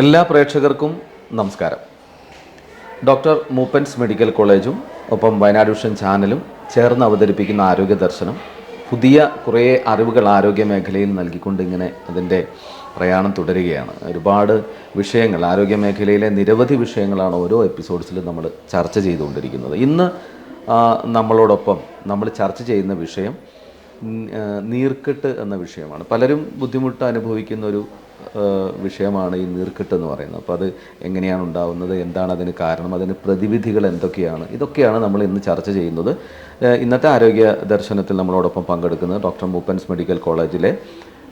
എല്ലാ പ്രേക്ഷകർക്കും നമസ്കാരം. ഡോക്ടർ മൂപ്പൻസ് മെഡിക്കൽ കോളേജും ഒപ്പം വയനാട് വിഷൻ ചാനലും ചേർന്ന് അവതരിപ്പിക്കുന്ന ആരോഗ്യ ദർശനം പുതിയ കുറേ അറിവുകൾ ആരോഗ്യ മേഖലയിൽ നൽകിക്കൊണ്ട് ഇങ്ങനെ അതിന്റെ പ്രയാണം തുടരുകയാണ്. ഒരുപാട് വിഷയങ്ങൾ ആരോഗ്യ മേഖലയിലെ നിരവധി വിഷയങ്ങളാണ് ഓരോ എപ്പിസോഡ്സിലും നമ്മൾ ചർച്ച ചെയ്തുകൊണ്ടിരിക്കുന്നത്. ഇന്ന് നമ്മളോടൊപ്പം നമ്മൾ ചർച്ച ചെയ്യുന്ന വിഷയം നീർക്കെട്ട് എന്ന വിഷയമാണ്. പലരും ബുദ്ധിമുട്ട് അനുഭവിക്കുന്ന ഒരു വിഷയമാണ് ഈ നീർക്കെട്ട് എന്ന് പറയുന്നത്. അപ്പോൾ അത് എങ്ങനെയാണ് ഉണ്ടാവുന്നത്? എന്താണ് അതിന് കാരണം? അതിന് പ്രതിവിധികൾ എന്തൊക്കെയാണ്? ഇതൊക്കെയാണ് നമ്മൾ ഇന്ന് ചർച്ച ചെയ്യുന്നത്. ഇന്നത്തെ ആരോഗ്യ ദർശനത്തിൽ നമ്മളോടൊപ്പം പങ്കെടുക്കുന്നത് ഡോക്ടർ മൂപ്പൻസ് മെഡിക്കൽ കോളേജിലെ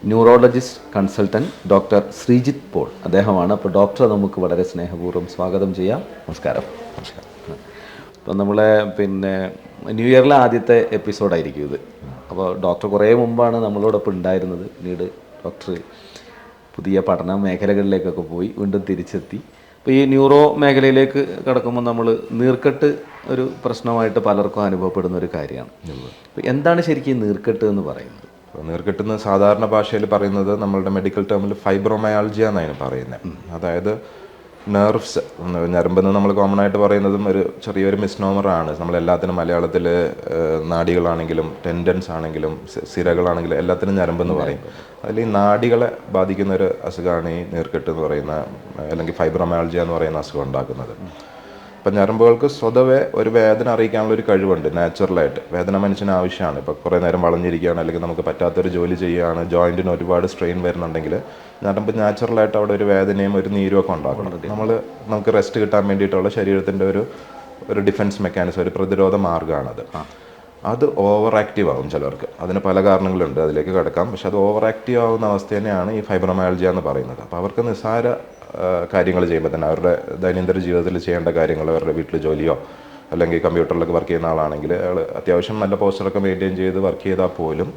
neurologist consultant doctor Sreejith Paul അദ്ദേഹമാണ്. അപ്പോൾ ഡോക്ടറെ നമുക്ക് വളരെ സ്നേഹപൂർവം സ്വാഗതം ചെയ്യാം. നമസ്കാരം. നമസ്കാരം. അപ്പം നമ്മളെ പിന്നെ ന്യൂ ഇയറിലെ ആദ്യത്തെ എപ്പിസോഡായിരിക്കും ഇത്. അപ്പോൾ ഡോക്ടർ കുറേ മുമ്പാണ് നമ്മളോടൊപ്പം ഉണ്ടായിരുന്നത്. പിന്നീട് ഡോക്ടർ പുതിയ പഠന മേഖലകളിലേക്കൊക്കെ പോയി വീണ്ടും തിരിച്ചെത്തി. അപ്പോൾ ഈ ന്യൂറോ മേഖലയിലേക്ക് കടക്കുമ്പോൾ നമ്മൾ നീർക്കെട്ട് ഒരു പ്രശ്നമായിട്ട് പലർക്കും അനുഭവപ്പെടുന്ന ഒരു കാര്യമാണ്. അപ്പോൾ എന്താണ് ശരിക്കും ഈ നീർക്കെട്ട് എന്ന് പറയുന്നത്? അപ്പോൾ എന്ന് സാധാരണ ഭാഷയിൽ പറയുന്നത് നമ്മളുടെ മെഡിക്കൽ ടേമിൽ ഫൈബ്രോമയാൾജിയ എന്നാണ് പറയുന്നത്. അതായത് നെർവ്സ് ഞരമ്പെന്ന് നമ്മൾ കോമൺ ആയിട്ട് പറയുന്നതും ഒരു ചെറിയൊരു മിസ്നോമറാണ് നമ്മൾ എല്ലാത്തിനും മലയാളത്തിൽ നാടികളാണെങ്കിലും ടെൻഡൻസ് ആണെങ്കിലും സിരകളാണെങ്കിലും എല്ലാത്തിനും ഞരമ്പെന്ന് പറയും. അതിൽ ഈ നാടികളെ ബാധിക്കുന്ന ഒരു അസുഖമാണ് ഈ നീർക്കെട്ട് എന്ന് പറയുന്ന അല്ലെങ്കിൽ ഫൈബ്രമാൾജിയ എന്ന് പറയുന്ന അസുഖം ഉണ്ടാക്കുന്നത്. ഇപ്പം ഞരമ്പുകൾക്ക് സ്വതവേ ഒരു വേദന അറിയിക്കാനുള്ള ഒരു കഴിവുണ്ട് നാച്ചുറലായിട്ട് വേദന മനുഷ്യന് ആവശ്യമാണ്. ഇപ്പോൾ കുറേ നേരം വളഞ്ഞിരിക്കുകയാണ് അല്ലെങ്കിൽ നമുക്ക് പറ്റാത്തൊരു ജോലി ചെയ്യുകയാണ് ജോയിന്റിന് ഒരുപാട് സ്ട്രെയിൻ വരുന്നുണ്ടെങ്കിൽ ഞരമ്പ് നാച്ചുറലായിട്ട് അവിടെ ഒരു വേദനയും ഒരു നീരും ഒക്കെ ഉണ്ടാക്കണം നമ്മൾ നമുക്ക് റെസ്റ്റ് കിട്ടാൻ വേണ്ടിയിട്ടുള്ള ശരീരത്തിന്റെ ഒരു ഒരു ഡിഫൻസ് മെക്കാനിസം ഒരു പ്രതിരോധ മാർഗമാണത്. അത് ഓവർ ആക്റ്റീവ് ആവും ചിലർക്ക്. അതിന് പല കാരണങ്ങളുണ്ട് അതിലേക്ക് കിടക്കാം. പക്ഷെ അത് ഓവർ ആക്റ്റീവ് ആകുന്ന അവസ്ഥ തന്നെയാണ് ഈ ഫൈബ്രോമയാൾജിയ എന്ന് പറയുന്നത്. അപ്പോൾ അവർക്ക് നിസ്സാര കാര്യങ്ങൾ ചെയ്യുമ്പോൾ തന്നെ അവരുടെ ദൈനംദിന ജീവിതത്തിൽ ചെയ്യേണ്ട കാര്യങ്ങൾ അവരുടെ വീട്ടിൽ ജോലിയോ അല്ലെങ്കിൽ കമ്പ്യൂട്ടറിലൊക്കെ വർക്ക് ചെയ്യുന്ന ആളാണെങ്കിൽ അയാൾ അത്യാവശ്യം നല്ല പോസ്റ്ററൊക്കെ മെയിന്റെയിൻ ചെയ്ത് വർക്ക് ചെയ്താൽ പോലും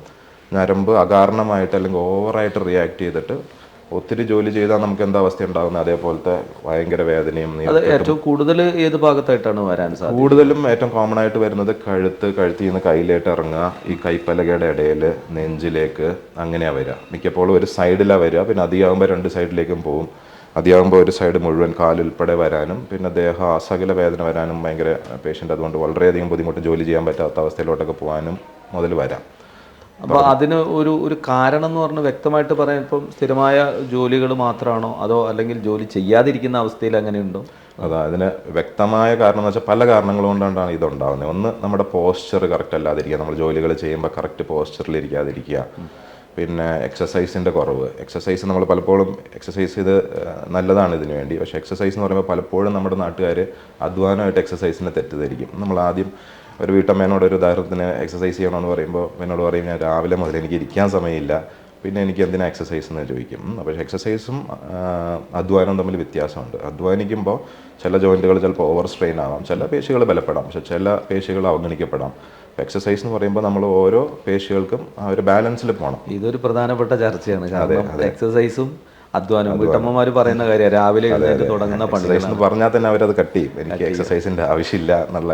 ഞരമ്പ് അകാരണമായിട്ട് അല്ലെങ്കിൽ ഓവറായിട്ട് റിയാക്ട് ചെയ്തിട്ട് ഒത്തിരി ജോലി ചെയ്താൽ നമുക്ക് എന്താ അവസ്ഥ ഉണ്ടാകുന്നത് അതേപോലത്തെ ഭയങ്കര വേദനയും ഏറ്റവും കൂടുതൽ ഏത് ഭാഗത്തായിട്ടാണ് വരാൻ സാധ്യത? കൂടുതലും ഏറ്റവും കോമൺ ആയിട്ട് വരുന്നത് കഴുത്ത് കഴുത്തിൽ നിന്ന് കയ്യിലേട്ട് ഇറങ്ങുക ഈ കൈപ്പലകയുടെ ഇടയിൽ നെഞ്ചിലേക്ക് അങ്ങനെയാണ് വരിക. മിക്കപ്പോഴും ഒരു സൈഡിലാണ് വരിക. പിന്നെ അധികമാകുമ്പോൾ രണ്ട് സൈഡിലേക്കും പോകും. അധികമാകുമ്പോൾ ഒരു സൈഡ് മുഴുവൻ കാലുൾപ്പെടെ വരാനും പിന്നെ ദേഹ അസകല വേദന വരാനും ഭയങ്കര പേഷ്യന്റ് അതുകൊണ്ട് വളരെയധികം ബുദ്ധിമുട്ട് ജോലി ചെയ്യാൻ പറ്റാത്ത അവസ്ഥയിലോട്ടൊക്കെ പോകാനും മുതൽ വരാം. അപ്പോൾ അതിന് ഒരു ഒരു കാരണം എന്ന് പറഞ്ഞ് വ്യക്തമായിട്ട് പറയാൻ ഇപ്പം സ്ഥിരമായ ജോലികൾ മാത്രമാണോ അതോ അല്ലെങ്കിൽ ജോലി ചെയ്യാതിരിക്കുന്ന അവസ്ഥയിൽ അങ്ങനെയുണ്ടോ? അതാ അതിന് വ്യക്തമായ കാരണം എന്ന് വെച്ചാൽ പല കാരണങ്ങൾ കൊണ്ടാണ് ഇതുണ്ടാകുന്നത് ഒന്ന് നമ്മുടെ പോസ്ചർ കറക്റ്റ് അല്ലാതിരിക്കുക. നമ്മൾ ജോലികൾ ചെയ്യുമ്പോൾ കറക്റ്റ് പോസ്ചറിൽ ഇരിക്കാതിരിക്കുക പിന്നെ എക്സസൈസിന്റെ കുറവ്. എക്സസൈസ് നമ്മൾ പലപ്പോഴും എക്സസൈസ് ചെയ്ത് നല്ലതാണ് ഇതിനു വേണ്ടി. പക്ഷേ എക്സസൈസ് എന്ന് പറയുമ്പോൾ പലപ്പോഴും നമ്മുടെ നാട്ടുകാർ അധ്വാനമായിട്ട് എക്സസൈസിനെ തെറ്റിദ്ധരിക്കും. നമ്മൾ ആദ്യം ഒരു വീട്ടമ്മേനോട് ഒരു ഉദാഹരണത്തിന് എക്സസൈസ് ചെയ്യണമെന്ന് പറയുമ്പോൾ എന്നോട് പറയും ഞാൻ രാവിലെ മുതൽ എനിക്ക് ഇരിക്കാൻ സമയമില്ല. പിന്നെ എനിക്ക് എന്തിനാ എക്സസൈസ് എന്ന് ചോദിക്കും. അപ്പോൾ പക്ഷേ എക്സസൈസും അധ്വാനവും തമ്മിൽ വ്യത്യാസമുണ്ട്. അധ്വാനിക്കുമ്പോൾ ചില ജോയിന്റുകൾ ചിലപ്പോൾ ഓവർ സ്ട്രെയിൻ ആവാം ചില പേശികൾ ബലപ്പെടാം പക്ഷെ ചില പേശികൾ അവഗണിക്കപ്പെടാം. എക്സസൈസ് എന്ന് പറയുമ്പോൾ നമ്മൾ ഓരോ പേശികൾക്കും ആ ഒരു ബാലൻസിൽ പോകണം ഇതൊരു പ്രധാനപ്പെട്ട ചർച്ചയാണ്. കാരണം എക്സസൈസും അധ്വാനവും വീട്ടമ്മമാർ പറയുന്ന കാര്യം രാവിലെ എഴുന്നേറ്റ് തുടങ്ങുന്ന പണികൾ പറഞ്ഞാൽ തന്നെ അവരത് കട്ട് ചെയ്യും. എനിക്ക് എക്സസൈസിന്റെ ആവശ്യമില്ല എന്നുള്ള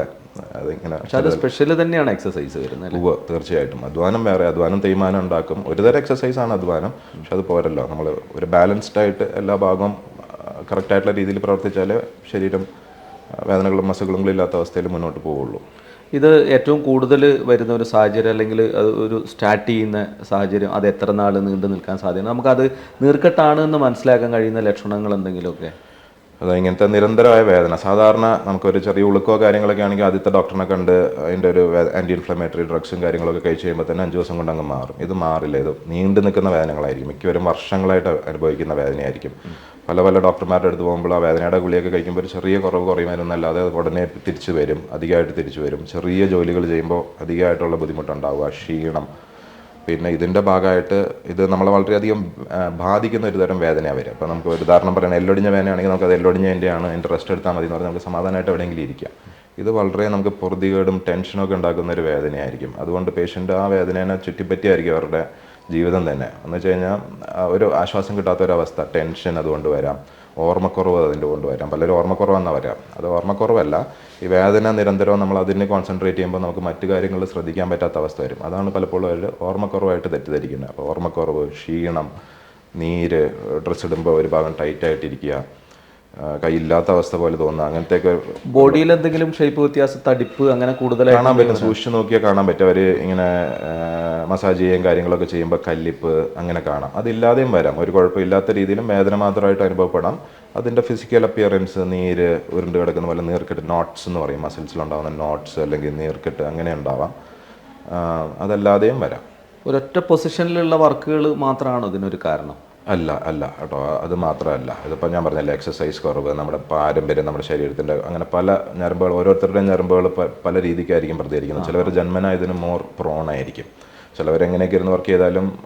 അതിങ്ങനെ പക്ഷെ അത് സ്പെഷ്യൽ തന്നെയാണ് എക്സസൈസ് വരുന്നത് ഉവ്വ് തീർച്ചയായിട്ടും. അധ്വാനം വേറെ അധ്വാനം തേയ്മാനം ഉണ്ടാക്കും. ഒരുതരം എക്സസൈസ് ആണ് അധ്വാനം. പക്ഷെ അത് പോരല്ലോ. നമ്മൾ ഒരു ബാലൻസ്ഡ് ആയിട്ട് എല്ലാ ഭാഗവും കറക്റ്റായിട്ടുള്ള രീതിയിൽ പ്രവർത്തിച്ചാൽ ശരീരം വേദനകളും അസുഖങ്ങളും ഇല്ലാത്ത അവസ്ഥയിൽ മുന്നോട്ട് പോവുള്ളൂ. ഇത് ഏറ്റവും കൂടുതൽ വരുന്ന ഒരു സാഹചര്യം അല്ലെങ്കിൽ അത് ഒരു സ്റ്റാർട്ട് ചെയ്യുന്ന സാഹചര്യം അത് എത്ര നാൾ നീണ്ടു നിൽക്കാൻ സാധ്യത നമുക്കത് നീർക്കെട്ടാണ് എന്ന് മനസ്സിലാക്കാൻ കഴിയുന്ന ലക്ഷണങ്ങൾ എന്തെങ്കിലുമൊക്കെ? അത് ഇങ്ങനത്തെ നിരന്തരമായ വേദന. സാധാരണ നമുക്കൊരു ചെറിയ ഉളുക്കോ കാര്യങ്ങളൊക്കെ ആണെങ്കിൽ ആദ്യത്തെ ഡോക്ടറിനെ കണ്ട് അതിന്റെ ഒരു ആന്റി ഇൻഫ്ലമേറ്ററി ഡ്രഗ്സും കാര്യങ്ങളൊക്കെ കഴിച്ച് കഴിയുമ്പോൾ തന്നെ അഞ്ച് ദിവസം കൊണ്ട് അങ്ങ് മാറും. ഇത് മാറില്ല. ഇത് നീണ്ടു നിൽക്കുന്ന വേദനകളായിരിക്കും. മിക്കവരും വർഷങ്ങളായിട്ട് അനുഭവിക്കുന്ന വേദനയായിരിക്കും. പല പല ഡോക്ടർമാരുടെ അടുത്ത് പോകുമ്പോൾ ആ വേദനയുടെ ഗുളിയൊക്കെ കഴിക്കുമ്പോൾ ഒരു ചെറിയ കുറവ് കുറയുമായിരുന്നല്ലാതെ ഉടനെ തിരിച്ചു വരും അധികമായിട്ട് തിരിച്ചു വരും. ചെറിയ ജോലികൾ ചെയ്യുമ്പോൾ അധികമായിട്ടുള്ള ബുദ്ധിമുട്ടുണ്ടാവുക ക്ഷീണം. പിന്നെ ഇതിന്റെ ഭാഗമായിട്ട് ഇത് നമ്മളെ വളരെയധികം ബാധിക്കുന്ന ഒരു തരം വേദനയാണ് വരും അപ്പോൾ നമുക്ക് ഒരു ഉദാഹരണം പറയണം എല്ലൊടിഞ്ഞ വേദനയാണെങ്കിൽ നമുക്ക് അത് എല്ലൊടിഞ്ഞതിന്റെയാണ് അതിന്റെ റെസ്റ്റ് എടുത്താൽ മതി എന്ന് പറഞ്ഞാൽ നമുക്ക് സമാധാനമായിട്ട് എവിടെയെങ്കിലും ഇരിക്കാം ഇത് വളരെ നമുക്ക് പൊറുതികേടും ടെൻഷനൊക്കെ ഉണ്ടാക്കുന്ന ഒരു വേദനയായിരിക്കും. അതുകൊണ്ട് പേഷ്യന്റ് ആ വേദനേനെ ചുറ്റിപ്പറ്റിയായിരിക്കും അവരുടെ ജീവിതം തന്നെ. എന്ന് വെച്ച് കഴിഞ്ഞാൽ ഒരു ആശ്വാസം കിട്ടാത്ത ഒരു അവസ്ഥ ടെൻഷൻ അതുകൊണ്ട് വരാം ഓർമ്മക്കുറവ് അതിന്റെ കൊണ്ട് വരാം. പലരും ഓർമ്മക്കുറവെന്നാണ് വരാം. അത് ഓർമ്മക്കുറവല്ല ഈ വേദന നിരന്തരവും നമ്മൾ അതിനെ കോൺസെൻട്രേറ്റ് ചെയ്യുമ്പോൾ നമുക്ക് മറ്റു കാര്യങ്ങൾ ശ്രദ്ധിക്കാൻ പറ്റാത്ത അവസ്ഥ വരും. അതാണ് പലപ്പോഴും അവർ ഓർമ്മക്കുറവായിട്ട് തെറ്റിദ്ധരിക്കുന്നത്. അപ്പോൾ ഓർമ്മക്കുറവ് ക്ഷീണം നീര് ഡ്രസ്സ് ഇടുമ്പോൾ ഒരു ഭാഗം ടൈറ്റായിട്ടിരിക്കുക കയ്യില്ലാത്ത കൈയില്ലാത്ത അവസ്ഥ പോലെ തോന്നുക അങ്ങനത്തെയൊക്കെ ബോഡിയിൽ എന്തെങ്കിലും ഷേപ്പ് വ്യത്യാസം തടിപ്പ് അങ്ങനെ കൂടുതലായി കാണാൻ പറ്റും. സൂക്ഷിച്ച് നോക്കിയാൽ കാണാൻ പറ്റും. അവർ ഇങ്ങനെ മസാജ് ചെയ്യുകയും കാര്യങ്ങളൊക്കെ ചെയ്യുമ്പോൾ കല്ലിപ്പ് അങ്ങനെ കാണാം. അതില്ലാതെയും വരാം. ഒരു കുഴപ്പമില്ലാത്ത രീതിയിലും വേദന മാത്രമായിട്ട് അനുഭവപ്പെടാം. അതിന്റെ ഫിസിക്കൽ അപ്പിയറൻസ് നീര് ഉരുണ്ട് കിടക്കുന്ന പോലെ നീർക്കെട്ട് നോട്ട്സ് എന്ന് പറയും. മസിൽസിലുണ്ടാകുന്ന നോട്ട്സ് അല്ലെങ്കിൽ നീർക്കെട്ട് അങ്ങനെ ഉണ്ടാവാം. അതല്ലാതെയും വരാം. ഒരൊറ്റ പൊസിഷനിലുള്ള വർക്കുകൾ മാത്രമാണോ ഇതിനൊരു കാരണം? അല്ല അല്ല കേട്ടോ. അത് മാത്രമല്ല. ഇതിപ്പോൾ ഞാൻ പറഞ്ഞില്ല എക്സസൈസ് കുറവ് നമ്മുടെ പാരമ്പര്യം നമ്മുടെ ശരീരത്തിന്റെ അങ്ങനെ പല ഞരമ്പുകൾ ഓരോരുത്തരുടെയും ഞരമ്പുകൾ പല രീതിക്കായിരിക്കും പ്രതികരിക്കുന്നത്. ചിലവർ ജന്മന ഇതിന് മോർ പ്രോൺ എങ്ങനെയൊക്കെ ഇരുന്ന് വർക്ക് ചെയ്താലും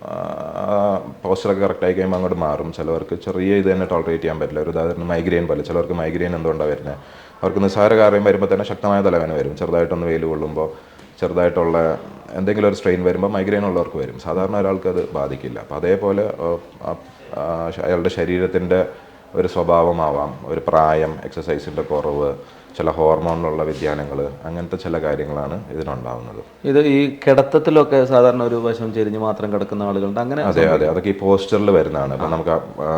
പോസ്റ്ററൊക്കെ കറക്റ്റ് ആയി കഴിയുമ്പോൾ അങ്ങോട്ട് മാറും. ചിലവർക്ക് ചെറിയ ഇത് തന്നെ ടോളറേറ്റ് ചെയ്യാൻ പറ്റില്ല. ഒരു ഉദാഹരണം മൈഗ്രെയിൻ പോലെ. ചിലവർക്ക് മൈഗ്രെയിൻ എന്തുകൊണ്ടാണ് വരുന്നത് അവർക്ക് നിസ്സാര കാര്യം വരുമ്പോൾ തന്നെ ശക്തമായ തലവേദന വരും. ചെറുതായിട്ടൊന്ന് വെയിൽ കൊള്ളുമ്പോൾ ചെറുതായിട്ടുള്ള എന്തെങ്കിലും ഒരു സ്ട്രെയിൻ വരുമ്പോൾ മൈഗ്രെയിൻ ഉള്ളവർക്ക് വരും. സാധാരണ ഒരാൾക്ക് അത് ബാധിക്കില്ല. അപ്പോൾ അതേപോലെ അയാളുടെ ശരീരത്തിന്റെ ഒരു സ്വഭാവമാവാം. ഒരു പ്രായം എക്സസൈസിന്റെ കുറവ് ചില ഹോർമോണിലുള്ള വ്യതിയാനങ്ങൾ അങ്ങനത്തെ ചില കാര്യങ്ങളാണ് ഇതിനുണ്ടാവുന്നത്. ഇത് ഈ കിടത്തത്തിലൊക്കെ സാധാരണ ഒരു വശം ചെരിഞ്ഞ് മാത്രം കിടക്കുന്ന ആളുകളുണ്ട്. അങ്ങനെ അതെ അതെ. അതൊക്കെ ഈ പോസ്റ്ററിൽ വരുന്നതാണ്. അപ്പം നമുക്ക്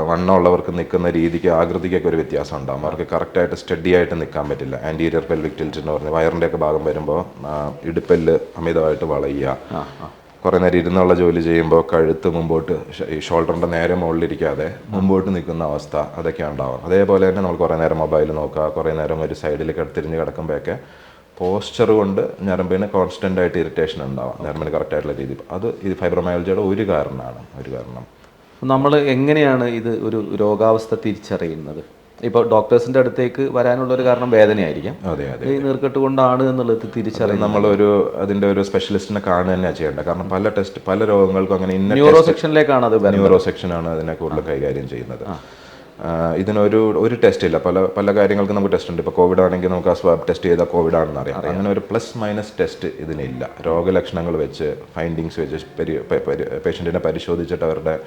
വണ്ണമുള്ളവർക്ക് നിൽക്കുന്ന രീതിക്ക് ആകൃതിക്കൊക്കെ ഒരു വ്യത്യാസം ഉണ്ടാകും അവർക്ക് കറക്റ്റായിട്ട് സ്റ്റഡി ആയിട്ട് നിൽക്കാൻ പറ്റില്ല. ആന്റീരിയർ പെൽവിക് ടിൽറ്റ് എന്ന് പറഞ്ഞ് വയറിന്റെ ഒക്കെ ഭാഗം വരുമ്പോൾ ഇടുപ്പെല്ല് അമിതമായിട്ട് വളയുക. കുറേ നേരം ഇരുന്നുള്ള ജോലി ചെയ്യുമ്പോൾ കഴുത്ത് മുമ്പോട്ട് ഈ ഷോൾഡറിന്റെ നേരെ മുകളിലിരിക്കാതെ മുമ്പോട്ട് നിൽക്കുന്ന അവസ്ഥ അതൊക്കെ ഉണ്ടാവും അതേപോലെ തന്നെ നമ്മൾ കുറേ നേരം മൊബൈൽ നോക്കുക കുറേ നേരം ഒരു സൈഡിൽ കിടത്തിരിഞ്ഞ് കിടക്കുമ്പോഴൊക്കെ പോസ്ചർ കൊണ്ട് ഞരമ്പിന് കോൺസ്റ്റന്റ് ആയിട്ട് ഇറിറ്റേഷൻ ഉണ്ടാവും. ഞരമ്പിന് കറക്റ്റായിട്ടുള്ള രീതി. അത് ഇത് ഫൈബ്രോമയോളജിയുടെ ഒരു കാരണമാണ് ഒരു കാരണം. നമ്മൾ എങ്ങനെയാണ് ഇത് ഒരു രോഗാവസ്ഥ തിരിച്ചറിയുന്നത്? ഇപ്പോൾ ഡോക്ടേഴ്സിന്റെ അടുത്തേക്ക് വരാനുള്ള ഒരു കാരണം വേദനയായിരിക്കാം. അതെ അതെ ഈ നീർക്കെട്ട് കൊണ്ടാണ് എന്നുള്ളത് തിരിച്ചറിയാം നമ്മളൊരു അതിന്റെ ഒരു സ്പെഷ്യലിസ്റ്റിനെ കാണുക തന്നെയാണ് ചെയ്യേണ്ടത് കാരണം പല ടെസ്റ്റ് പല രോഗങ്ങൾക്കും അങ്ങനെ ഇന്ന ന്യൂറോ സെക്ഷനിലേക്കാണ് അത് ന്യൂറോ സെക്ഷനാണ് അതിനെ കൂടുതൽ കൈകാര്യം ചെയ്യുന്നത്. ഇതിനൊരു ഒരു ടെസ്റ്റ് ഇല്ല. പല പല കാര്യങ്ങൾക്കും നമുക്ക് ടെസ്റ്റ് ഉണ്ട്. ഇപ്പോൾ കോവിഡ് ആണെങ്കിൽ നമുക്ക് ആ സ്വാബ് ടെസ്റ്റ് ചെയ്താൽ കോവിഡ് ആണെന്ന് അറിയാം. അങ്ങനെ ഒരു പ്ലസ് മൈനസ് ടെസ്റ്റ് ഇതിനില്ല. രോഗലക്ഷണങ്ങൾ വെച്ച് ഫൈൻഡിങ്സ് വെച്ച് പേഷ്യന്റിനെ പരിശോധിച്ചിട്ട് അവരുടെ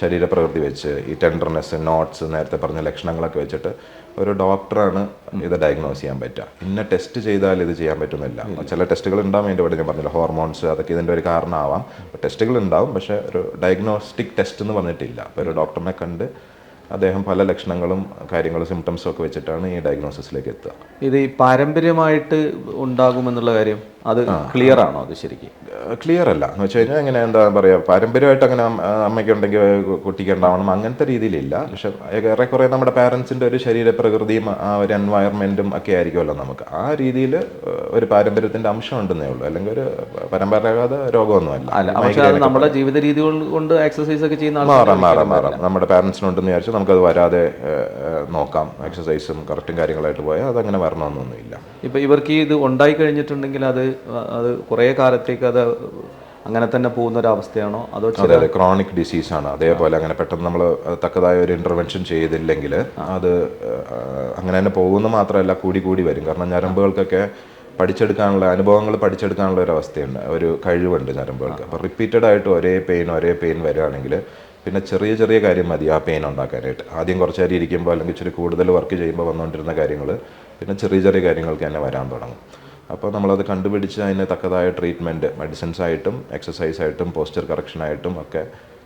ശരീരപ്രകൃതി വെച്ച് ഈ ടെൻഡർനെസ് നോട്ട്സ് നേരത്തെ പറഞ്ഞ ലക്ഷണങ്ങളൊക്കെ വെച്ചിട്ട് ഒരു ഡോക്ടറാണ് ഇത് ഡയഗ്നോസ് ചെയ്യാൻ പറ്റുക. ഇന്ന ടെസ്റ്റ് ചെയ്താൽ ഇത് ചെയ്യാൻ പറ്റുന്നില്ല. ചില ടെസ്റ്റുകൾ ഉണ്ടാവും. അതിന്റെ ഇവിടെ ഞാൻ പറഞ്ഞില്ല ഹോർമോൺസ് അതൊക്കെ ഇതിന്റെ ഒരു കാരണമാവാം. ടെസ്റ്റുകൾ ഉണ്ടാവും. പക്ഷേ ഒരു ഡയഗ്നോസ്റ്റിക് ടെസ്റ്റ് എന്ന് പറഞ്ഞിട്ടില്ല. അപ്പോൾ ഒരു ഡോക്ടറിനെ കണ്ട് അദ്ദേഹം പല ലക്ഷണങ്ങളും കാര്യങ്ങളും സിംറ്റംസും ഒക്കെ വെച്ചിട്ടാണ് ഈ ഡയഗ്നോസിസിലേക്ക് എത്തുക. ഇത് ഈ പാരമ്പര്യമായിട്ട് ഉണ്ടാകുമെന്നുള്ള കാര്യം? അത് ക്ലിയർ ആണോ അത് ശരിക്കും? ക്ലിയർ അല്ല എന്ന് വെച്ച് കഴിഞ്ഞാൽ ഇങ്ങനെ എന്താ പറയുക പാരമ്പര്യമായിട്ട് അങ്ങനെ അമ്മയ്ക്കുണ്ടെങ്കിൽ കുട്ടിക്ക് ഉണ്ടാവണം അങ്ങനത്തെ രീതിയിലില്ല. പക്ഷെ ഏറെക്കുറെ നമ്മുടെ പാരൻസിന്റെ ഒരു ശരീരപ്രകൃതിയും ആ ഒരു എൻവയർമെന്റും ഒക്കെ ആയിരിക്കുമല്ലോ നമുക്ക്. ആ രീതിയിൽ ഒരു പാരമ്പര്യത്തിന്റെ അംശം ഉണ്ടെന്നേ ഉള്ളൂ. അല്ലെങ്കിൽ ഒരു പരമ്പരാഗത രോഗമൊന്നുമല്ല. അല്ല നമ്മുടെ ജീവിത രീതികൾ കൊണ്ട് എക്സസൈസ് ഒക്കെ ചെയ്യുന്ന മാറാം മാറാം മാറാം. നമ്മുടെ പാരൻസിനുണ്ടെന്ന് വിചാരിച്ചാൽ നമുക്കത് വരാതെ നോക്കാം. എക്സസൈസും കറക്റ്റും കാര്യങ്ങളായിട്ട് പോയാൽ അതങ്ങനെ വരണമെന്നൊന്നുമില്ല. ഇപ്പം ഇവർക്ക് ഇത് ഉണ്ടായി കഴിഞ്ഞിട്ടുണ്ടെങ്കിൽ അത് അത് കുറേ കാലത്തേക്ക് അത് അങ്ങനെ തന്നെ പോകുന്ന ഒരു അവസ്ഥയാണോ അതോ അതെ. അതെ ക്രോണിക് ഡിസീസ് ആണ്. അതേപോലെ അങ്ങനെ പെട്ടെന്ന് നമ്മൾ തക്കതായ ഒരു ഇന്റർവെൻഷൻ ചെയ്തില്ലെങ്കിൽ അത് അങ്ങനെ തന്നെ പോകുന്ന മാത്രമല്ല കൂടി കൂടി വരും. കാരണം ഞരമ്പുകൾക്കൊക്കെ പഠിച്ചെടുക്കാനുള്ള അനുഭവങ്ങൾ പഠിച്ചെടുക്കാനുള്ള ഒരു അവസ്ഥയുണ്ട്. ഒരു കഴിവുണ്ട് ഞരമ്പുകൾക്ക്. അപ്പോൾ റിപ്പീറ്റഡ് ആയിട്ട് ഒരേ പെയിൻ ഒരേ പെയിൻ വരികയാണെങ്കിൽ പിന്നെ ചെറിയ ചെറിയ കാര്യം മതി ആ പെയിൻ ഉണ്ടാക്കാനായിട്ട്. ആദ്യം കുറച്ച് നേരം ഇരിക്കുമ്പോൾ അല്ലെങ്കിൽ ഇച്ചിരി കൂടുതൽ വർക്ക് ചെയ്യുമ്പോൾ വന്നുകൊണ്ടിരുന്ന കാര്യങ്ങൾ പിന്നെ ചെറിയ ചെറിയ കാര്യങ്ങൾക്ക് തന്നെ വരാൻ തുടങ്ങും. അപ്പോൾ നമ്മളത് കണ്ടുപിടിച്ച് അതിന് തക്കതായ ട്രീറ്റ്മെന്റ് മെഡിസിൻസ് ആയിട്ടും എക്സസൈസ് ആയിട്ടും പോസ്റ്റർ കറക്ഷനായിട്ടും ഒക്കെ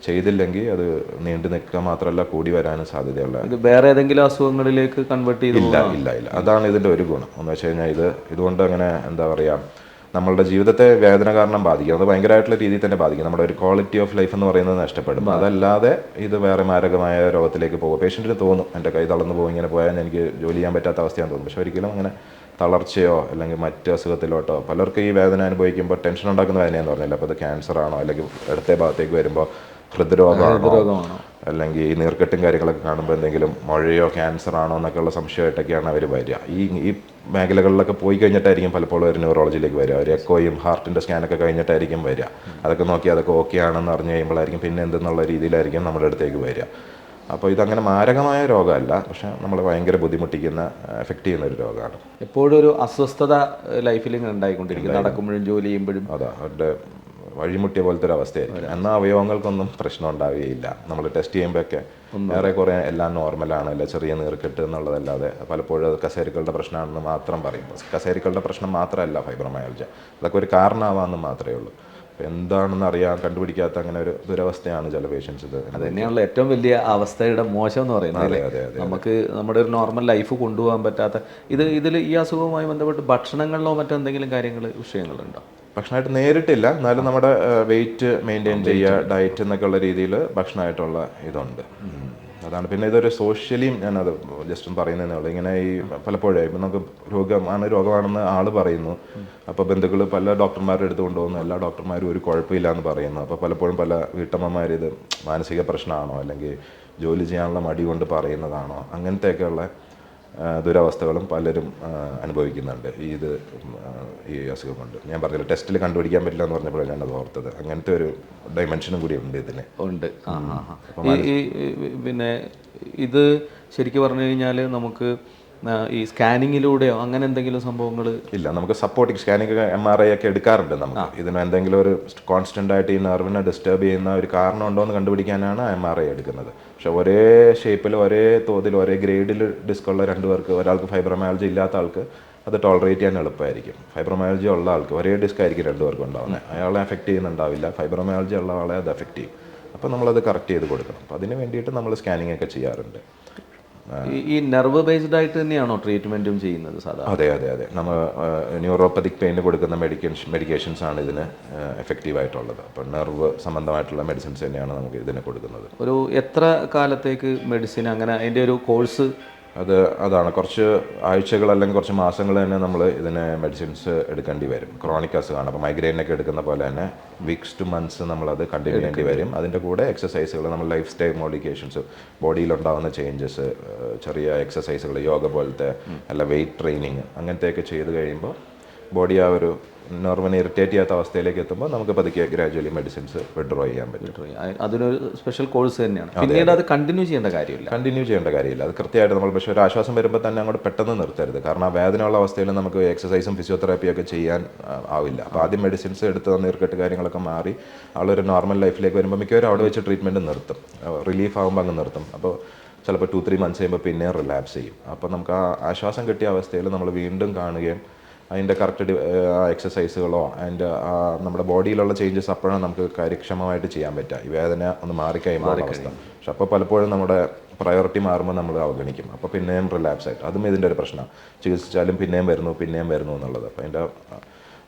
ചെയ്തില്ലെങ്കിൽ അത് നീണ്ടു നിൽക്കുക മാത്രമല്ല കൂടി വരാനും സാധ്യതയുള്ള വേറെ ഏതെങ്കിലും അസുഖങ്ങളിലേക്ക് കൺവേർട്ട് ചെയ്ത് ഇല്ല ഇല്ല ഇല്ല. അതാണ് ഇതിന്റെ ഒരു ഗുണം. എന്ന് വെച്ച് കഴിഞ്ഞാൽ ഇത് ഇതുകൊണ്ട് അങ്ങനെ എന്താ പറയുക നമ്മളുടെ ജീവിതത്തെ വേദന കാരണം ബാധിക്കും. അത് ഭയങ്കരമായിട്ടുള്ള രീതിയിൽ തന്നെ ബാധിക്കും. നമ്മുടെ ഒരു ക്വാളിറ്റി ഓഫ് ലൈഫ് എന്ന് പറയുന്നത് നഷ്ടപ്പെടും. അതല്ലാതെ ഇത് വേറെ മാരകമായ രോഗത്തിലേക്ക് പോകും. പേഷ്യന്റിന് തോന്നും എന്റെ കൈ തളർന്നു പോകും ഇങ്ങനെ പോയാൽ എനിക്ക് ജോലി ചെയ്യാൻ പറ്റാത്ത അവസ്ഥയാണെന്ന് തോന്നും. പക്ഷെ ഒരിക്കലും അങ്ങനെ തളർച്ചയോ അല്ലെങ്കിൽ മറ്റ് അസുഖത്തിലോട്ടോ. പലർക്കും ഈ വേദന അനുഭവിക്കുമ്പോൾ ടെൻഷൻ ഉണ്ടാക്കുന്ന വേദനയെന്ന് പറഞ്ഞില്ല അപ്പോൾ അത് ക്യാൻസർ ആണോ അല്ലെങ്കിൽ ഇടത്തെ ഭാഗത്തേക്ക് വരുമ്പോൾ ഹൃദ്രോഗമാണോ? അല്ലെങ്കിൽ ഈ നീർക്കെട്ടും കാര്യങ്ങളൊക്കെ കാണുമ്പോൾ എന്തെങ്കിലും മഴയോ ക്യാൻസർ ആണോ എന്നൊക്കെയുള്ള സംശയമായിട്ടൊക്കെയാണ് അവർ വരിക. ഈ ഈ മേഖലകളിലൊക്കെ പോയി കഴിഞ്ഞിട്ടായിരിക്കും പലപ്പോഴും ഒരു ന്യൂറോളജിയിലേക്ക് വരിക. ഒരു എക്കോയും ഹാർട്ടിന്റെ സ്കാനൊക്കെ കഴിഞ്ഞിട്ടായിരിക്കും വരിക. അതൊക്കെ നോക്കി അതൊക്കെ ഓക്കെ ആണെന്ന് അറിഞ്ഞു കഴിയുമ്പോഴായിരിക്കും പിന്നെ എന്തെന്നുള്ള രീതിയിലായിരിക്കും നമ്മുടെ അടുത്തേക്ക് വരിക. അപ്പോൾ ഇതങ്ങനെ മാരകമായ രോഗമല്ല പക്ഷേ നമ്മൾ ഭയങ്കര ബുദ്ധിമുട്ടിക്കുന്ന എഫക്റ്റ് ചെയ്യുന്ന ഒരു രോഗമാണ്. എപ്പോഴും ഒരു അസ്വസ്ഥത ലൈഫിൽ ഇങ്ങനെ ഉണ്ടായിക്കൊണ്ടിരിക്കും. നടക്കുമ്പോഴും ജോലി ചെയ്യുമ്പോഴും. അതാ അവരുടെ വഴിമുട്ടിയ പോലത്തെ ഒരു അവസ്ഥയായിരിക്കും. എന്നാൽ അവയവങ്ങൾക്കൊന്നും പ്രശ്നം ഉണ്ടാവുകയില്ല. നമ്മൾ ടെസ്റ്റ് ചെയ്യുമ്പോഴൊക്കെ ഏറെക്കുറെ എല്ലാം നോർമലാണ് അല്ല? ചെറിയ നീർക്കെട്ട് എന്നുള്ളതല്ലാതെ പലപ്പോഴും അത് കസേരികളുടെ പ്രശ്നമാണെന്ന് മാത്രം പറയും. കസേരികളുടെ പ്രശ്നം മാത്രമല്ല ഫൈബ്രോമയാൾജ അതൊക്കെ ഒരു കാരണമാവാമെന്ന് മാത്രമേ ഉള്ളൂ. എന്താണെന്ന് അറിയാൻ കണ്ടുപിടിക്കാത്ത അങ്ങനെ ഒരു ദുരവസ്ഥയാണ് ചില പേഷ്യൻസ് ഇത്. അത് തന്നെയാണല്ലോ ഏറ്റവും വലിയ അവസ്ഥയുടെ മോശം എന്ന് പറയുന്നത്. നമുക്ക് നമ്മുടെ ഒരു നോർമൽ ലൈഫ് കൊണ്ടുപോകാൻ പറ്റാത്ത ഇത് ഇതിൽ ഈ അസുഖവുമായി ബന്ധപ്പെട്ട് ഭക്ഷണങ്ങളിലോ മറ്റെന്തെങ്കിലും കാര്യങ്ങൾ വിഷയങ്ങളുണ്ടോ? ഭക്ഷണമായിട്ട് നേരിട്ടില്ല. എന്നാലും നമ്മുടെ വെയിറ്റ് മെയിന്റെയിൻ ചെയ്യുക ഡയറ്റ് എന്നൊക്കെയുള്ള രീതിയിൽ ഭക്ഷണമായിട്ടുള്ള ഇതുണ്ട്. അതാണ്. പിന്നെ ഇതൊരു സോഷ്യലിയും ഞാനത് ജസ്റ്റ് ഒന്ന് പറയുന്നതേ ഉള്ളൂ. ഇങ്ങനെ ഈ പലപ്പോഴേ ഇപ്പം നമുക്ക് രോഗമാണ് രോഗമാണെന്ന് ആൾ പറയുന്നു. അപ്പോൾ ബന്ധുക്കൾ പല ഡോക്ടർമാരുടെ അടുത്ത് കൊണ്ടുപോകുന്നു. എല്ലാ ഡോക്ടർമാരും ഒരു കുഴപ്പമില്ല എന്ന് പറയുന്നു. അപ്പോൾ പലപ്പോഴും പല വീട്ടമ്മമാർ ഇത് മാനസിക പ്രശ്നമാണോ? അല്ലെങ്കിൽ ജോലി ചെയ്യാനുള്ള മടി കൊണ്ട് പറയുന്നതാണോ? അങ്ങനത്തെയൊക്കെയുള്ള ദുരവസ്ഥകളും പലരും അനുഭവിക്കുന്നുണ്ട്. ഈ ഇത് ഈ അസുഖം കൊണ്ട്. ഞാൻ പറഞ്ഞില്ല ടെസ്റ്റിൽ കണ്ടുപിടിക്കാൻ പറ്റില്ല എന്ന് പറഞ്ഞപ്പോഴാണ് ഞാനത് ഓർത്തത്. അങ്ങനത്തെ ഒരു ഡൈമെൻഷനും കൂടി ഉണ്ട് ഇതിന്. ഉണ്ട്. പിന്നെ ഇത് ശരിക്കും പറഞ്ഞു കഴിഞ്ഞാൽ നമുക്ക് ഈ സ്കാനിങ്ങിലൂടെയോ അങ്ങനെ എന്തെങ്കിലും സംഭവങ്ങൾ? ഇല്ല നമുക്ക് supporting scanning M R I ഒക്കെ എടുക്കാറുണ്ട് നമുക്ക്. ഇതിന് എന്തെങ്കിലും ഒരു കോൺസ്റ്റന്റ് ആയിട്ട് ഈ നെർവിനെ ഡിസ്റ്റർബ് ചെയ്യുന്ന ഒരു കാരണം ഉണ്ടോ എന്ന് കണ്ടുപിടിക്കാനാണ് എം ആർ ഐ എടുക്കുന്നത്. പക്ഷെ ഒരേ ഷേപ്പിൽ ഒരേ തോതിൽ ഒരേ ഗ്രേഡിൽ ഡിസ്ക് ഉള്ള രണ്ടുപേർക്ക് ഒരാൾക്ക് ഫൈബ്രോമയാൾജി ഇല്ലാത്ത ആൾക്ക് അത് ടോളറേറ്റ് ചെയ്യാൻ എളുപ്പമായിരിക്കും. ഫൈബ്രോമയാൾജി ഉള്ള ആൾക്ക് ഒരേ ഡിസ്ക് ആയിരിക്കും രണ്ടുപേർക്കും ഉണ്ടാവുന്നത്. അയാളെ എഫക്റ്റ് ചെയ്യുന്നുണ്ടാവില്ല. ഫൈബ്രോമയാൾജി ഉള്ള ആളെ അത് എഫക്റ്റ് ചെയ്യും. അപ്പോൾ നമ്മളത് കറക്റ്റ് ചെയ്ത് കൊടുക്കണം. അപ്പോൾ അതിന് വേണ്ടിയിട്ട് നമ്മൾ സ്കാനിങ് ഒക്കെ ചെയ്യാറുണ്ട്. ഈ- നെർവ് ബേസ്ഡ് ആയിട്ട് തന്നെയാണോ ട്രീറ്റ്മെന്റും ചെയ്യുന്നത് സാധാരണ അതെ അതെ അതെ. നമ്മൾ ന്യൂറോപ്പതിക് പെയിന് കൊടുക്കുന്ന മെഡിക്കേഷൻ മെഡിക്കേഷൻസ് ആണ് ഇതിന് എഫക്റ്റീവ് ആയിട്ടുള്ളത്. അപ്പോൾ നെർവ് സംബന്ധമായിട്ടുള്ള മെഡിസിൻസ് തന്നെയാണ് നമുക്ക് ഇതിന് കൊടുക്കുന്നത്. ഒരു എത്ര കാലത്തേക്ക് മെഡിസിൻ അങ്ങനെ അതിന്റെ ഒരു കോഴ്സ് അത് അതാണ്. കുറച്ച് ആഴ്ചകൾ അല്ലെങ്കിൽ കുറച്ച് മാസങ്ങൾ തന്നെ നമ്മൾ ഇതിന് മെഡിസിൻസ് എടുക്കേണ്ടി വരും. ക്രോണിക് അസുഖമാണ് അപ്പോൾ മൈഗ്രെയിനൊക്കെ എടുക്കുന്ന പോലെ തന്നെ വീക്സ് ടു മന്ത്സ് നമ്മളത് കണ്ടിന്യൂ ചെയ്യേണ്ടി വരും. അതിന്റെ കൂടെ എക്സസൈസുകൾ നമ്മൾ ലൈഫ് സ്റ്റൈൽ മോഡിഫിക്കേഷൻസ് ബോഡിയിലുണ്ടാകുന്ന ചേഞ്ചസ് ചെറിയ എക്സസൈസുകൾ യോഗ പോലത്തെ അല്ല വെയിറ്റ് ട്രെയിനിങ് അങ്ങനത്തെയൊക്കെ ചെയ്ത് കഴിയുമ്പോൾ ബോഡി ആ ഒരു നോർമലി ഇറിറ്റേറ്റ് ചെയ്യാത്ത അവസ്ഥയിലേക്ക് എത്തുമ്പോൾ നമുക്ക് പതുക്കെ ഗ്രാജുവലി മെഡിസിൻസ് വിഡ്രോ ചെയ്യാൻ പറ്റും. അതിനൊരു സ്പെഷ്യൽ കോഴ്സ് തന്നെയാണ്. പിന്നീട് അത്. കണ്ടിന്യൂ ചെയ്യേണ്ട കാര്യമില്ല. കണ്ടിന്യൂ ചെയ്യേണ്ട കാര്യമില്ല. അത് കൃത്യമായിട്ട് നമ്മൾ പക്ഷേ ഒരു ആശ്വാസം വരുമ്പോൾ തന്നെ അങ്ങോട്ട് പെട്ടെന്ന് നിർത്തരുത്. കാരണം ആ വേദനയുള്ള അവസ്ഥയിൽ നമുക്ക് എക്സസൈസും ഫിസിയോതെറാപ്പിയും ഒക്കെ ചെയ്യാൻ ആവില്ല. അപ്പോൾ ആദ്യം മെഡിസിൻസ് എടുത്ത് ഇറക്കിട്ട് കാര്യങ്ങളൊക്കെ മാറി ആളൊരു നോർമൽ ലൈഫിലേക്ക് വരുമ്പോൾ മിക്കവരും അവിടെ വെച്ച് ട്രീറ്റ്മെന്റ് നിർത്തും. റിലീഫ് ആകുമ്പോൾ അങ്ങ് നിർത്തും. അപ്പോൾ ചിലപ്പോൾ ടു ത്രീ മന്ത്സ് കഴിയുമ്പോൾ പിന്നെ റിലാപ്സ് ചെയ്യും. അപ്പോൾ നമുക്ക് ആ ആശ്വാസം കിട്ടിയ അവസ്ഥയിൽ നമ്മൾ വീണ്ടും കാണുകയും അതിന്റെ കറക്റ്റ് എക്സസൈസുകളോ ആൻഡ് നമ്മുടെ ബോഡിയിലുള്ള ചേഞ്ചസ് അപ്പോഴാണ് നമുക്ക് കാര്യക്ഷമമായിട്ട് ചെയ്യാൻ പറ്റുക. ഈ വേദന ഒന്ന് മാറിക്കഴിയുമ്പോൾ അവസ്ഥ. പക്ഷെ അപ്പോൾ പലപ്പോഴും നമ്മുടെ പ്രയോറിറ്റി മാറുമ്പോൾ നമ്മൾ അവഗണിക്കും. അപ്പോൾ പിന്നെയും റിലാപ്സ് ആയിട്ട്. അതും ഇതിന്റെ ഒരു പ്രശ്നമാണ്. ചികിത്സിച്ചാലും പിന്നെയും വരുന്നു പിന്നെയും വരുന്നു എന്നുള്ളത്. അപ്പോൾ അതിന്റെ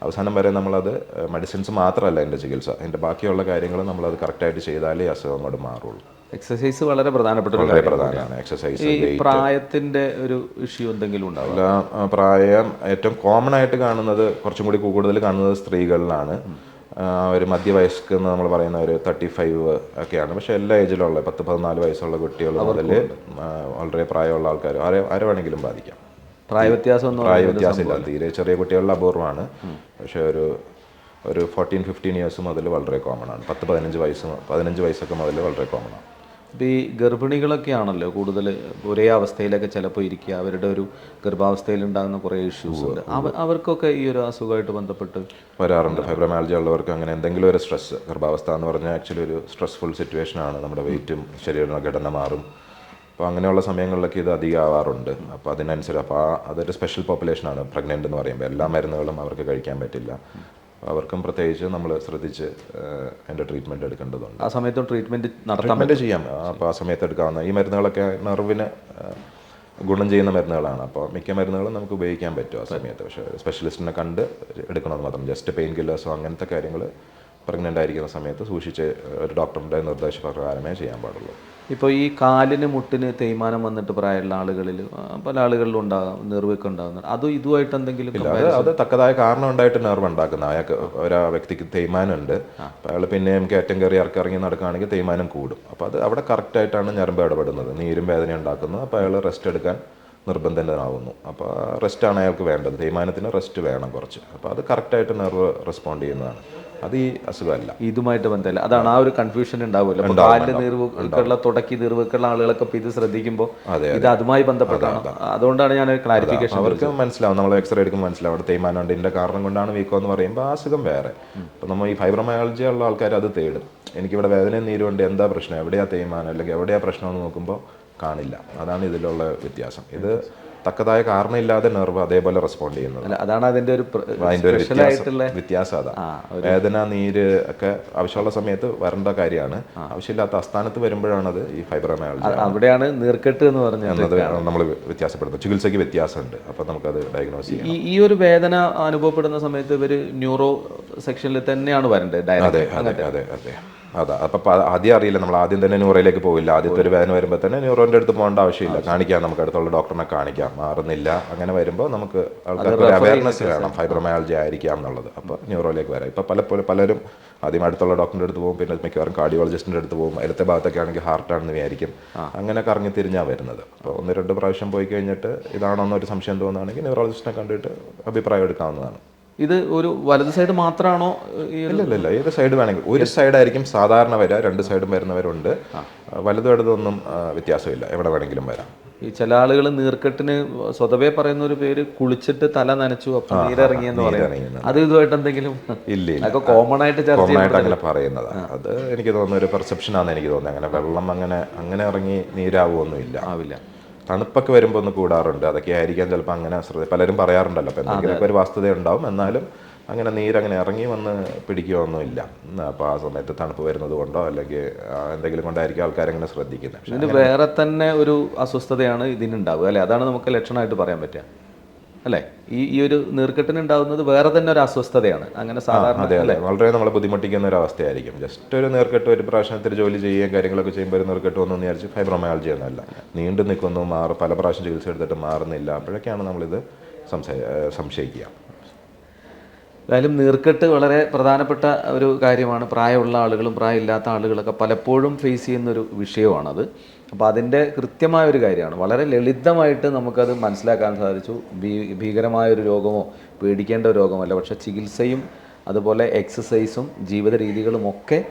അവസാനം വരെ നമ്മളത് മെഡിസിൻസ് മാത്രമല്ല എന്റെ ചികിത്സ. എന്റെ ബാക്കിയുള്ള കാര്യങ്ങൾ നമ്മളത് കറക്റ്റായിട്ട് ചെയ്താലേ അസുഖം അങ്ങോട്ട് മാറുള്ളൂ. എക്സസൈസ് വളരെ പ്രധാനപ്പെട്ട വളരെ. പ്രധാനമാണ്. എക്സസൈസ് പ്രായത്തിന്റെ പ്രായത്തിന്റെ ഒരു ഇഷ്യൂ എന്തെങ്കിലും ഉണ്ടാവില്ല പ്രായം ഏറ്റവും കോമൺ ആയിട്ട് കാണുന്നത് കുറച്ചും കൂടി കൂടുതൽ കാണുന്നത് സ്ത്രീകളിലാണ്. ഒരു മധ്യവയസ്ക് എന്ന് നമ്മൾ പറയുന്ന ഒരു തേർട്ടി ഫൈവ് ഒക്കെയാണ്. പക്ഷേ എല്ലാ ഏജിലുള്ള പത്ത് പതിനാല് വയസ്സുള്ള കുട്ടികൾ മുതൽ വളരെ പ്രായമുള്ള ആൾക്കാർ ആരെ ആരെ വേണമെങ്കിലും ബാധിക്കാം. പ്രായ വ്യത്യാസം പ്രായ വ്യത്യാസമില്ല തീരെ ചെറിയ കുട്ടികളിൽ അപൂർവമാണ്. പക്ഷേ ഒരു ഒരു ഫോർട്ടീൻ ഫിഫ്റ്റീൻ ഇയേഴ്സ് മുതൽ വളരെ കോമൺ ആണ്. പത്ത് പതിനഞ്ച് വയസ്സ് പതിനഞ്ച് വയസ്സൊക്കെ മുതൽ വളരെ കോമൺ ആണ്. അപ്പോൾ ഈ ഗർഭിണികളൊക്കെ ആണല്ലോ കൂടുതൽ ഒരേ അവസ്ഥയിലൊക്കെ ചിലപ്പോൾ ഇരിക്കുക. അവരുടെ ഒരു ഗർഭാവസ്ഥയിൽ ഉണ്ടാകുന്ന കുറേ ഇഷ്യൂസ് ഉണ്ട്. അവർക്കൊക്കെ ഈ ഒരു അസുഖമായിട്ട് ബന്ധപ്പെട്ട് വരാറുണ്ട്. ഫൈബ്രമാലജി ഉള്ളവർക്ക് അങ്ങനെ എന്തെങ്കിലും ഒരു സ്ട്രെസ് ഗർഭാവസ്ഥ എന്ന് പറഞ്ഞാൽ ആക്ച്വലി ഒരു സ്ട്രെസ്ഫുൾ സിറ്റുവേഷൻ ആണ്. നമ്മുടെ വെയിറ്റും ശരീരഘടന മാറും. അപ്പോൾ അങ്ങനെയുള്ള സമയങ്ങളിലൊക്കെ ഇത് അധികമാവാറുണ്ട്. അപ്പോൾ അതിനനുസരിച്ച് അപ്പോൾ ആ അതൊരു സ്പെഷ്യൽ പോപ്പുലേഷനാണ് പ്രഗ്നന്റ് എന്ന് പറയുമ്പോൾ എല്ലാ മരുന്നുകളും അവർക്ക് കഴിക്കാൻ പറ്റില്ല. അവർക്കും പ്രത്യേകിച്ച് നമ്മൾ ശ്രദ്ധിച്ച് അതിന്റെ ട്രീറ്റ്മെന്റ് എടുക്കേണ്ടതുണ്ട്. ആ സമയത്തും ട്രീറ്റ്മെന്റ് നടത്താൻ ട്രീറ്റ്മെന്റ് ചെയ്യാം. അപ്പോൾ ആ സമയത്ത് എടുക്കാവുന്ന ഈ മരുന്നുകളൊക്കെ നെർവിന് ഗുണം ചെയ്യുന്ന മരുന്നുകളാണ്. അപ്പോൾ മിക്ക മരുന്നുകളും നമുക്ക് ഉപയോഗിക്കാൻ പറ്റും ആ സമയത്ത്. പക്ഷേ സ്പെഷ്യലിസ്റ്റിനെ കണ്ട് എടുക്കണമെന്ന് മാത്രം. ജസ്റ്റ് പെയിൻ കില്ലേഴ്സോ അങ്ങനത്തെ കാര്യങ്ങൾ പ്രഗ്നന്റ് ആയിരിക്കുന്ന സമയത്ത് സൂക്ഷിച്ച് ഒരു ഡോക്ടറിന്റെ നിർദ്ദേശപ്രകാരമേ ചെയ്യാൻ പാടുള്ളൂ. ഇപ്പോൾ ഈ കാലിന് മുട്ടിന് തേയ്മാനം വന്നിട്ട് പ്രായമുള്ള ആളുകളിൽ പല ആളുകളിലും ഉണ്ടാകാം നെർവൊക്കെ ഉണ്ടാകുന്നുണ്ട്. അതും ഇതുമായിട്ട് എന്തെങ്കിലും അത് അത് തക്കതായ കാരണം ഉണ്ടായിട്ട് നെർവ് ഉണ്ടാക്കുന്ന അയാൾക്ക് ഒരു വ്യക്തിക്ക് തേയ്മാനം ഉണ്ട് അപ്പോൾ അയാൾ പിന്നെയും കയറ്റം കയറി ഇറക്കി ഇറങ്ങി നടക്കുകയാണെങ്കിൽ തേയ്മാനം കൂടും. അപ്പോൾ അത് അവിടെ കറക്റ്റായിട്ടാണ് ഞരമ്പ് ഇടപെടുന്നത്. നീരും വേദന ഉണ്ടാക്കുന്നത് അപ്പോൾ അയാൾ റെസ്റ്റ് എടുക്കാൻ നിർബന്ധിതനാവുന്നു. അപ്പോൾ റെസ്റ്റാണ് അയാൾക്ക് വേണ്ടത്. തേയ്മാനത്തിന് റെസ്റ്റ് വേണം കുറച്ച്. അപ്പോൾ അത് കറക്റ്റായിട്ട് നെർവ് റെസ്പോണ്ട് ചെയ്യുന്നതാണ്. അത് ഈ അസുഖമല്ല. ഇതുമായിട്ട് ബന്ധമില്ല. അതാണ് ആ ഒരു കൺഫ്യൂഷൻ ഉണ്ടാവുമല്ലോ. കാലിന്റെ നീർവുകളുള്ള തുടക്കി നീർവുകളുള്ള ആളുകളൊക്കെ ഇത് ശ്രദ്ധിക്കുമ്പോൾ ഇത് അതുമായി ബന്ധപ്പെട്ടാണ്? അതുകൊണ്ടാണ് ഞാൻ ക്ലാരിഫിക്കേഷൻ അവർക്ക് മനസ്സിലാവും. നമ്മൾ എക്സ്റേ എടുക്കുമ്പോൾ മനസ്സിലാവും. അവിടെ തേയ്മാനം ഉണ്ട്. ഇതിന്റെ കാരണം കൊണ്ടാണ് വീക്കോ എന്ന് പറയുമ്പോൾ ആ അസുഖം വേറെ. അപ്പോൾ നമ്മൾ ഈ ഫൈബ്രമയോളജി ഉള്ള ആൾക്കാർ അത് തേടും. എനിക്കിവിടെ വേദനയും നീരുണ്ട് എന്താ പ്രശ്നം? എവിടെയാ തേയ്മാനം? അല്ലെങ്കിൽ എവിടെയാ പ്രശ്നം എന്ന് നോക്കുമ്പോൾ കാണില്ല. അതാണ് ഇതിലുള്ള വ്യത്യാസം. ഇത് തക്കതായ കാരണമില്ലാതെ നെർവ് അതേപോലെ റെസ്പോണ്ട് ചെയ്യുന്നത്. അതാണ് അതിന്റെ ഒരു അതിന്റെ ഒരു സ്പെഷ്യൽ വ്യത്യാസം ആയിട്ടുള്ള വ്യത്യാസം അതാ. വേദന നീര് ഒക്കെ ആവശ്യമുള്ള സമയത്ത് വരേണ്ട കാര്യമാണ്. ആവശ്യമില്ലാത്ത അസ്ഥാനത്ത് വരുമ്പോഴാണത് ഈ ഫൈബ്രോമയാൾജി അവിടെയാണ് നീർക്കെട്ട് എന്ന് പറഞ്ഞത് നമ്മൾ വ്യത്യാസപ്പെടുന്നത്. ചികിത്സയ്ക്ക് വ്യത്യാസമുണ്ട്. അപ്പോൾ നമുക്കത് ഡയഗ്നോസ് ചെയ്യാം ഈ ഈ ഒരു വേദന അനുഭവപ്പെടുന്ന സമയത്ത് ഇവർ ന്യൂറോ സെക്ഷനിൽ തന്നെയാണ് വരേണ്ടത് അതെ അതെ അതെ അതെ. അതാ അപ്പം ആദ്യം അറിയില്ല നമ്മൾ ആദ്യം തന്നെ ന്യൂറോയിലേക്ക് പോവില്ല. ആദ്യത്തെ ഒരു വേദന വരുമ്പോൾ തന്നെ ന്യൂറോന്റെ അടുത്ത് പോകേണ്ട ആവശ്യമില്ല. കാണിക്കാം നമുക്ക് അടുത്തുള്ള ഡോക്ടറിനെ കാണിക്കാം. മാറുന്നില്ല. അങ്ങനെ വരുമ്പോൾ നമുക്ക് ആൾക്കാർക്ക് ഒരു അവയർനെസ് വേണം. ഫൈബ്രോമയാൾജി ആയിരിക്കാം എന്നുള്ളത്. അപ്പോൾ ന്യൂറോയിലേക്ക് വരാം. ഇപ്പോൾ പലപ്പോഴും പലരും ആദ്യം അടുത്തുള്ള ഡോക്ടറിന്റെ അടുത്ത് പോകും പിന്നെ മിക്കവാറും കാർഡിയോളജിസ്റ്റിന്റെ അടുത്ത് പോകും. അടുത്ത ഭാഗത്തൊക്കെ ആണെങ്കിൽ ഹാർട്ടാണെന്ന് വിചാരിക്കും. അങ്ങനെ കറങ്ങി തിരിഞ്ഞാണ് വരുന്നത്. അപ്പോൾ ഒന്ന് രണ്ട് പ്രാവശ്യം പോയി കഴിഞ്ഞിട്ട് ഇതാണോ എന്നൊരു സംശയം തോന്നുകയാണെങ്കിൽ ന്യൂറോളജിസ്റ്റിനെ കണ്ടിട്ട് അഭിപ്രായം എടുക്കാവുന്നതാണ്. ഇത് ഒരു വലത് സൈഡ് മാത്രമാണോ ഇല്ല ഏത് സൈഡ് വേണമെങ്കിൽ ഒരു സൈഡായിരിക്കും സാധാരണ വരിക രണ്ട് സൈഡും വരുന്നവരുണ്ട്. വലതു ഇടതൊന്നും വ്യത്യാസമില്ല എവിടെ വേണമെങ്കിലും വരാം. ഈ ചില ആളുകൾ നീർക്കെട്ടിന് സ്വതവേ പറയുന്ന ഒരു പേര് കുളിച്ചിട്ട് തല നനച്ചു അപ്പൊ നീരിറങ്ങിയെന്ന് പറയും. അത് ഇതുമായിട്ട് എന്തെങ്കിലും ഇല്ല അതൊക്കെ കോമൺ ആയിട്ട് ചർച്ച കോമൺ ആയിട്ട് അങ്ങനെ പറയുന്നതാണ് അത് എനിക്ക് തോന്നുന്ന ഒരു പെർസെപ്ഷൻ ആണെന്ന് എനിക്ക് തോന്നുന്നത് അങ്ങനെ വെള്ളം അങ്ങനെ അങ്ങനെ ഇറങ്ങി നീരാവുമൊന്നും ഇല്ല ആവില്ല. തണുപ്പൊക്കെ വരുമ്പോൾ ഒന്ന് കൂടാറുണ്ട്. അതൊക്കെ ആയിരിക്കാൻ ചിലപ്പോൾ അങ്ങനെ ശ്രദ്ധ പലരും പറയാറുണ്ടല്ലോ അപ്പോൾ എന്തെങ്കിലുമൊക്കെ ഒരു വസ്തുത ഉണ്ടാവും എന്നാലും അങ്ങനെ നീരങ്ങനെ ഇറങ്ങി വന്ന് പിടിക്കുകയൊന്നുമില്ല അപ്പോൾ ആ സമയത്ത് തണുപ്പ് വരുന്നത് കൊണ്ടോ അല്ലെങ്കിൽ എന്തെങ്കിലും കൊണ്ടായിരിക്കും ആൾക്കാരങ്ങനെ ശ്രദ്ധിക്കുന്നത്. ഇതിന് വേറെ തന്നെ ഒരു അസ്വസ്ഥതയാണ് ഇതിനുണ്ടാവുക അല്ലെ? അതാണ് നമുക്ക് ലക്ഷണമായിട്ട് പറയാൻ പറ്റുക. അല്ലേ? ഈ ഈ ഒരു നീർക്കെട്ടിന് ഉണ്ടാകുന്നത് വേറെ തന്നെ ഒരു അസ്വസ്ഥതയാണ്. അങ്ങനെ സാധാരണ അതെ അതെ. വളരെ നമ്മളെ ബുദ്ധിമുട്ടിക്കുന്ന ഒരു അവസ്ഥയായിരിക്കും. ജസ്റ്റ് ഒരു നീർക്കെട്ട് ഒരു പ്രാവശ്യത്തിൽ ജോലി ചെയ്യുകയും കാര്യങ്ങളൊക്കെ ചെയ്യുമ്പോൾ ഒരു നീർക്കെട്ട് വന്നു വിചാരിച്ച് ഫൈബ്രോമയാൾജി എന്നല്ല. നീണ്ടു നിൽക്കുന്നു മാറും പല പ്രാവശ്യം ചികിത്സ എടുത്തിട്ട് മാറുന്നില്ല. അപ്പോഴൊക്കെയാണ് നമ്മളിത് സംശയ സംശയിക്കുക. എന്തായാലും നീർക്കെട്ട് വളരെ പ്രധാനപ്പെട്ട ഒരു കാര്യമാണ്. പ്രായമുള്ള ആളുകളും പ്രായമില്ലാത്ത ആളുകളൊക്കെ പലപ്പോഴും ഫേസ് ചെയ്യുന്ന ഒരു വിഷയമാണത്. അപ്പോൾ അതിന്റെ കൃത്യമായ ഒരു കാര്യമാണ്. വളരെ ലളിതമായിട്ട് നമുക്കത് മനസ്സിലാക്കാൻ സാധിച്ചു. ഭീ ഭീകരമായൊരു രോഗമോ പേടിക്കേണ്ട ഒരു രോഗമല്ല. പക്ഷേ ചികിത്സയും അതുപോലെ എക്സസൈസും ജീവിത രീതികളും ഒക്കെ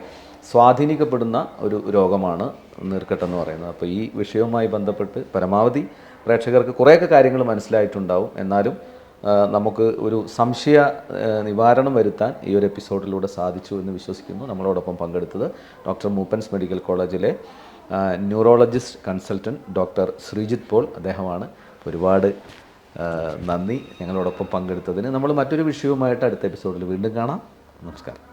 സ്വാധീനിക്കപ്പെടുന്ന ഒരു രോഗമാണ് നീർക്കെട്ടെന്ന് പറയുന്നത്. അപ്പോൾ ഈ വിഷയവുമായി ബന്ധപ്പെട്ട് പരമാവധി പ്രേക്ഷകർക്ക് കുറേയൊക്കെ കാര്യങ്ങൾ മനസ്സിലായിട്ടുണ്ടാവും. എന്നാലും നമുക്ക് ഒരു സംശയ നിവാരണം വരുത്താൻ ഈ ഒരു എപ്പിസോഡിലൂടെ സാധിച്ചു എന്ന് വിശ്വസിക്കുന്നു നമ്മളോടൊപ്പം പങ്കെടുത്തത് ഡോക്ടർ മൂപ്പൻസ് മെഡിക്കൽ കോളേജിലെ neurologist consultant doctor Sreejith Paul അദ്ദേഹമാണ്. ഒരുപാട് നന്ദി ഞങ്ങളോടൊപ്പം പങ്കെടുത്തതിന്. നമ്മൾ മറ്റൊരു വിഷയവുമായിട്ട് അടുത്ത എപ്പിസോഡിൽ വീണ്ടും കാണാം. നമസ്കാരം.